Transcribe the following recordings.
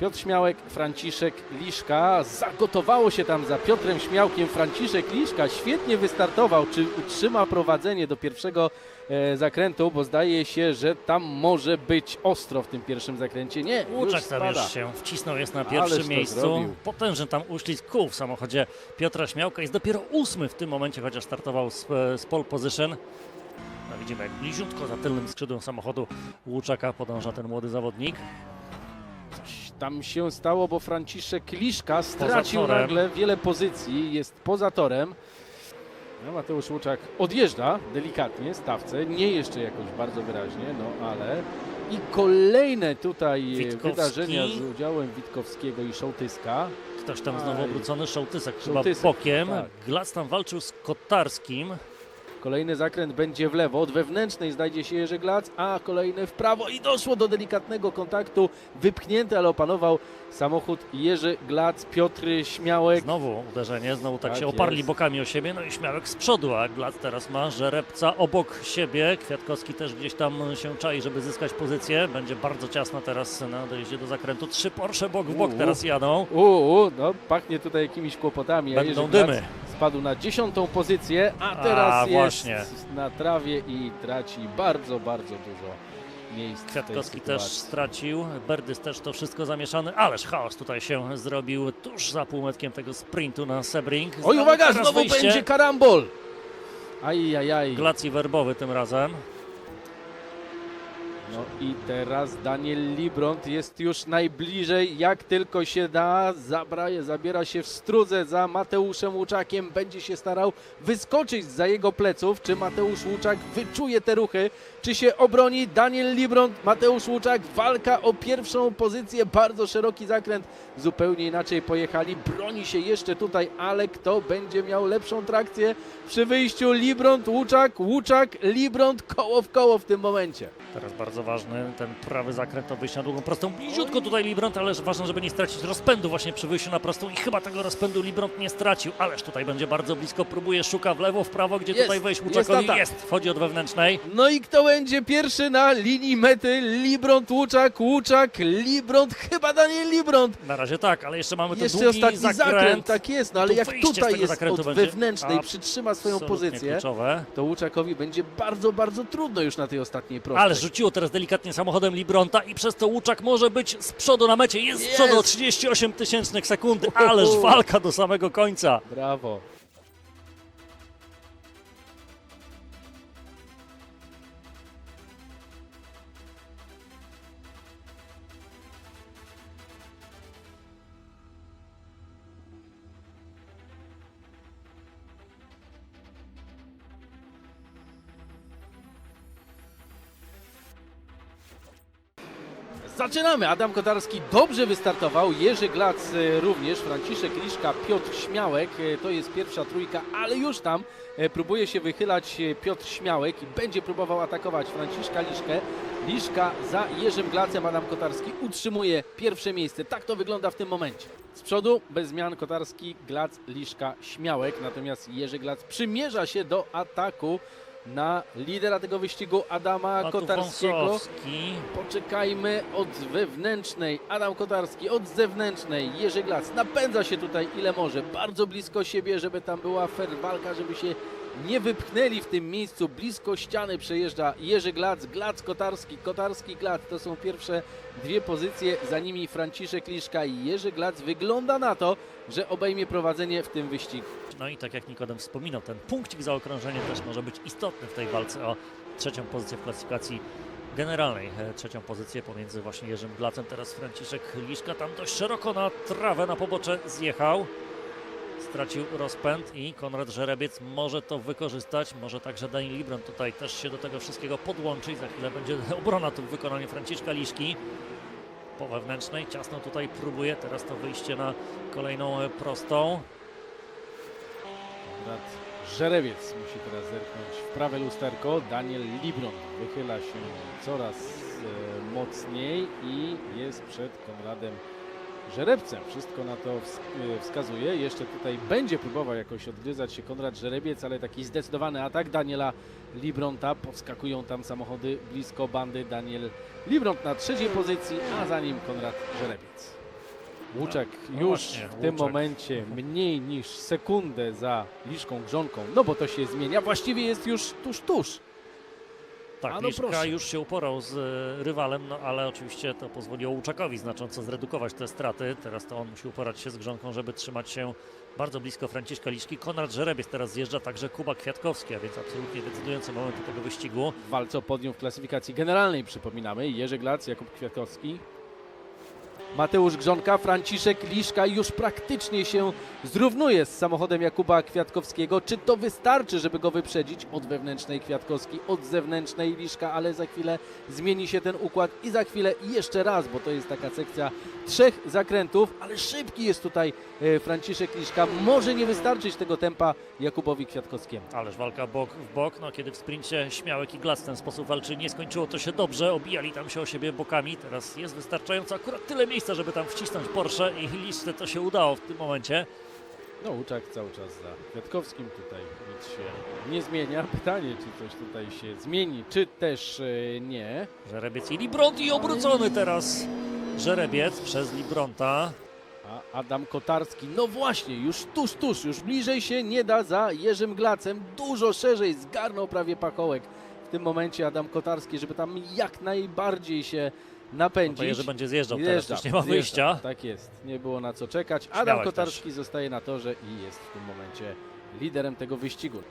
Piotr Śmiałek, Franciszek Liszka. Zagotowało się tam za Piotrem Śmiałkiem. Franciszek Liszka świetnie wystartował. Czy utrzyma prowadzenie do pierwszego e, zakrętu? Bo zdaje się, że tam może być ostro w tym pierwszym zakręcie. Nie, już Łuczak tam już się wcisnął, jest na Ależ pierwszym to miejscu. zrobił. Potężny tam uślizg kół w samochodzie Piotra Śmiałka. Jest dopiero ósmy w tym momencie, chociaż startował z, z pole position. No widzimy, jak bliziutko za tylnym skrzydłem samochodu Łuczaka podąża ten młody zawodnik. Tam się stało, bo Franciszek Liszka stracił nagle wiele pozycji, jest poza torem. No, Mateusz Łuczak odjeżdża delikatnie stawce, nie jeszcze jakoś bardzo wyraźnie, no ale i kolejne tutaj Witkowski. wydarzenia z udziałem Witkowskiego i Szołtyska. Ktoś tam znowu obrócony, Szołtysek chyba Szołtysek, bokiem. tak. Glac tam walczył z Kotarskim. Kolejny zakręt będzie w lewo, od wewnętrznej znajdzie się Jerzy Glac, a kolejny w prawo i doszło do delikatnego kontaktu, wypchnięty, ale opanował samochód Jerzy Glac, Piotr Śmiałek. Znowu uderzenie, znowu tak, Tak się oparli jest. bokami o siebie, no i Śmiałek z przodu, a Glac teraz ma żerebca obok siebie. Kwiatkowski też gdzieś tam się czai, żeby zyskać pozycję. Będzie bardzo ciasno teraz na dojeździe do zakrętu. Trzy Porsche bok w bok teraz jadą. Uuu, no pachnie tutaj jakimiś kłopotami. Będą Jerzy Glac dymy. Spadł na dziesiątą pozycję, a teraz A, jest właśnie. na trawie i traci bardzo, bardzo dużo miejsc. Kwiatkowski też stracił, Berdys też to wszystko zamieszany, ależ chaos tutaj się zrobił tuż za półmetkiem tego sprintu na Sebring. Oj, uwaga, znowu wyjście. będzie karambol. Aj, aj, aj. Glacji werbowy tym razem. No i teraz Daniel Libront jest już najbliżej, jak tylko się da. Zabraje, zabiera się w strudze za Mateuszem Łuczakiem. Będzie się starał wyskoczyć za jego pleców. Czy Mateusz Łuczak wyczuje te ruchy? Czy się obroni Daniel Libront? Mateusz Łuczak, walka o pierwszą pozycję. Bardzo szeroki zakręt. Zupełnie inaczej pojechali. Broni się jeszcze tutaj, ale kto będzie miał lepszą trakcję przy wyjściu? Libront, Łuczak, Łuczak, Libront. Koło w koło w tym momencie. Teraz bardzo ważny ten prawy zakręt to wyjście na długą prostą. Bliziutko tutaj Libront, ale ważne, żeby nie stracić rozpędu właśnie przy wyjściu na prostą i chyba tego rozpędu Libront nie stracił, ależ tutaj będzie bardzo blisko, próbuje, szuka w lewo, w prawo, gdzie Jest, tutaj wejść jest Łuczakowi. atak. Jest, wchodzi od wewnętrznej. No i kto będzie pierwszy na linii mety? Libront, Łuczak, Łuczak, Libront, chyba Daniel Libront. Na razie tak, ale jeszcze mamy ten Jeszcze długi ostatni zakręt. zakręt, tak jest, no ale Tu jak tutaj jest od będzie wewnętrznej, absolutnie przytrzyma swoją pozycję, kluczowe. to Łuczakowi będzie bardzo, bardzo trudno już na tej ostatniej prostej. Ale rzuciło teraz delikatnie samochodem Libronta i przez to Łuczak może być z przodu na mecie. Jest z przodu o 38 tysięcznych sekundy, ależ walka do samego końca. Brawo. Zaczynamy. Adam Kotarski dobrze wystartował. Jerzy Glac e, również. Franciszek Liszka, Piotr Śmiałek. E, To jest pierwsza trójka, ale już tam e, próbuje się wychylać Piotr Śmiałek i będzie próbował atakować Franciszka Liszkę. Liszka za Jerzym Glacem. Adam Kotarski utrzymuje pierwsze miejsce. Tak to wygląda w tym momencie. Z przodu bez zmian Kotarski, Glac, Liszka, Śmiałek. Natomiast Jerzy Glac przymierza się do ataku na lidera tego wyścigu Adama Kotarskiego. Poczekajmy od wewnętrznej. Adam Kotarski od zewnętrznej. Jerzy Glac napędza się tutaj ile może. Bardzo blisko siebie, żeby tam była fair walka, żeby się nie wypchnęli w tym miejscu. Blisko ściany przejeżdża Jerzy Glac, Glac Kotarski, Kotarski Glac. To są pierwsze dwie pozycje. Za nimi Franciszek Liszka i Jerzy Glac. Wygląda na to, że obejmie prowadzenie w tym wyścigu. No i tak jak Nikodem wspominał, ten punkcik za okrążenie też może być istotny w tej walce o trzecią pozycję w klasyfikacji generalnej. E, Trzecią pozycję pomiędzy właśnie Jerzym Glacem, teraz Franciszek Liszka tam dość szeroko na trawę, na pobocze zjechał. Stracił rozpęd i Konrad Żerebiec może to wykorzystać, może także Daniel Libron tutaj też się do tego wszystkiego podłączyć. Za chwilę będzie obrona tu w wykonaniu Franciszka Liszki. Po wewnętrznej, ciasno tutaj próbuje, teraz to wyjście na kolejną e, prostą. Konrad Żerewiec musi teraz zerknąć w prawe lusterko. Daniel Libron wychyla się coraz e, mocniej i jest przed Konradem Żerebcem. Wszystko na to e, wskazuje. Jeszcze tutaj będzie próbował jakoś odgryzać się Konrad Żerebiec, ale taki zdecydowany atak Daniela Libronta. Podskakują tam samochody blisko bandy. Daniel Libront na trzeciej pozycji, a za nim Konrad Żerebiec. Łuczek no już właśnie, w tym Łuczek. momencie mniej niż sekundę za Liszką Grzonką, no bo to się zmienia, właściwie jest już tuż, tuż. Tak, A no Liszka proszę. już się uporał z e, rywalem, no ale oczywiście to pozwoliło Łuczakowi znacząco zredukować te straty. Teraz to on musi uporać się z Grzonką, żeby trzymać się bardzo blisko Franciszka Liszki. Konrad Żerebiec teraz zjeżdża, także Kuba Kwiatkowski, a więc absolutnie decydujące momenty tego wyścigu. W walce o podium w klasyfikacji generalnej przypominamy Jerzy Glac, Jakub Kwiatkowski, Mateusz Grzonka, Franciszek Liszka już praktycznie się zrównuje z samochodem Jakuba Kwiatkowskiego. Czy to wystarczy, żeby go wyprzedzić od wewnętrznej Kwiatkowski, od zewnętrznej Liszka, ale za chwilę zmieni się ten układ i za chwilę jeszcze raz, bo to jest taka sekcja trzech zakrętów, ale szybki jest tutaj e, Franciszek Liszka. Może nie wystarczyć tego tempa Jakubowi Kwiatkowskiemu. Ależ walka bok w bok, no kiedy w sprincie Śmiałek i Glac w ten sposób walczy, nie skończyło to się dobrze, obijali tam się o siebie bokami, teraz jest wystarczająco akurat tyle miejsca, żeby tam wcisnąć Porsche i Liszce to się udało w tym momencie. No, Łuczak cały czas za Kwiatkowskim tutaj nic się nie zmienia. Pytanie, czy coś tutaj się zmieni, czy też e, nie. Żerebiec i Libront i obrócony teraz Żerebiec przez Libronta. A Adam Kotarski, no właśnie, już tuż, tuż, już bliżej się nie da za Jerzym Glacem. Dużo szerzej zgarnął prawie pakołek. W tym momencie Adam Kotarski, żeby tam jak najbardziej się napędzić. to Jerzy będzie zjeżdżał teraz, Zjeżdża, już nie ma zjeżdża. wyjścia. Tak jest, nie było na co czekać. Adam Śmiałek Kotarski zostaje na torze i jest w tym momencie liderem tego wyścigu.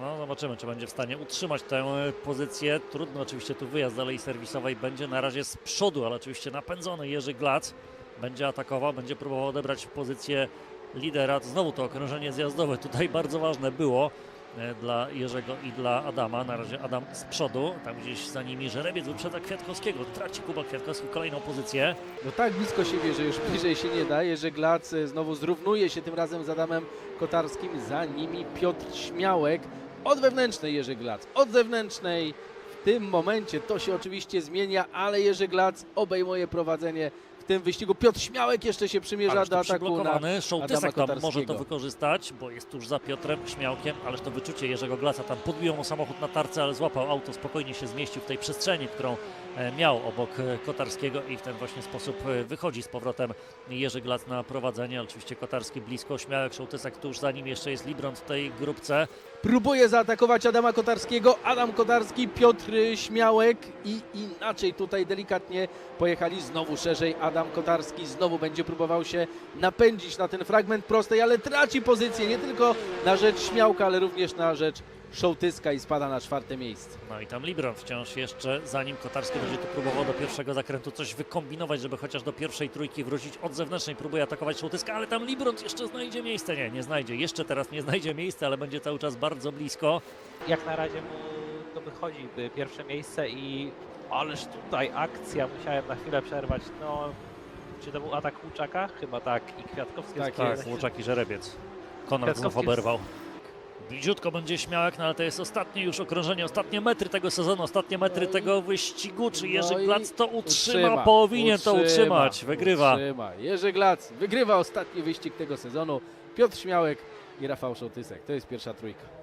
No zobaczymy, czy będzie w stanie utrzymać tę e, pozycję. Trudno oczywiście tu wyjazd z alei serwisowej będzie na razie z przodu, ale oczywiście napędzony Jerzy Glac będzie atakował, będzie próbował odebrać pozycję lidera. Znowu to okrążenie zjazdowe tutaj bardzo ważne było dla Jerzego i dla Adama. Na razie Adam z przodu, tam gdzieś za nimi Żerebiec wyprzedza Kwiatkowskiego. Traci Kuba Kwiatkowski kolejną pozycję. No tak blisko siebie, że już bliżej się nie da. Jerzy Glac e, znowu zrównuje się tym razem z Adamem Kotarskim. Za nimi Piotr Śmiałek. Od wewnętrznej Jerzy Glac, od zewnętrznej. W tym momencie to się oczywiście zmienia, ale Jerzy Glac obejmuje prowadzenie tym wyścigu. Piotr Śmiałek jeszcze się przymierza Ależ do ataku na Adama tam może to wykorzystać, bo jest tuż za Piotrem Śmiałkiem, ależ to wyczucie Jerzego Glaca tam podbiło mu samochód na tarce, ale złapał auto, spokojnie się zmieścił w tej przestrzeni, którą e, miał obok e, Kotarskiego i w ten właśnie sposób e, wychodzi z powrotem Jerzy Glac na prowadzenie. Oczywiście Kotarski blisko, Śmiałek, Szołtysek tuż za nim jeszcze jest Libront w tej grupce. Próbuje zaatakować Adama Kotarskiego. Adam Kotarski, Piotr Śmiałek i inaczej tutaj delikatnie pojechali znowu szerzej. Adam Kotarski znowu będzie próbował się napędzić na ten fragment prostej, ale traci pozycję nie tylko na rzecz Śmiałka, ale również na rzecz Szołtyska i spada na czwarte miejsce. No i tam Libront wciąż jeszcze, zanim Kotarski będzie tu próbował do pierwszego zakrętu coś wykombinować, żeby chociaż do pierwszej trójki wrócić od zewnętrznej, próbuje atakować Szołtyska, ale tam Libront jeszcze znajdzie miejsce. Nie, nie znajdzie. Jeszcze teraz nie znajdzie miejsca, ale będzie cały czas bardzo blisko. jak na razie mu to wychodzi by pierwsze miejsce i ależ tutaj akcja, musiałem na chwilę przerwać, no czy to był atak Łuczaka? Chyba tak i Kwiatkowski Tak jest. Tak, Łuczak i Żerebiec. Konrad znów Kwiatkowski oberwał. Bliziutko będzie śmiałek, no ale to jest ostatnie już okrążenie, ostatnie metry tego sezonu, ostatnie metry No i- tego wyścigu. Czy Jerzy no i Glac to utrzyma? Powinien to utrzymać. Wygrywa. Utrzyma. Jerzy Glac wygrywa ostatni wyścig tego sezonu. Piotr Śmiałek i Rafał Szołtysek. To jest pierwsza trójka.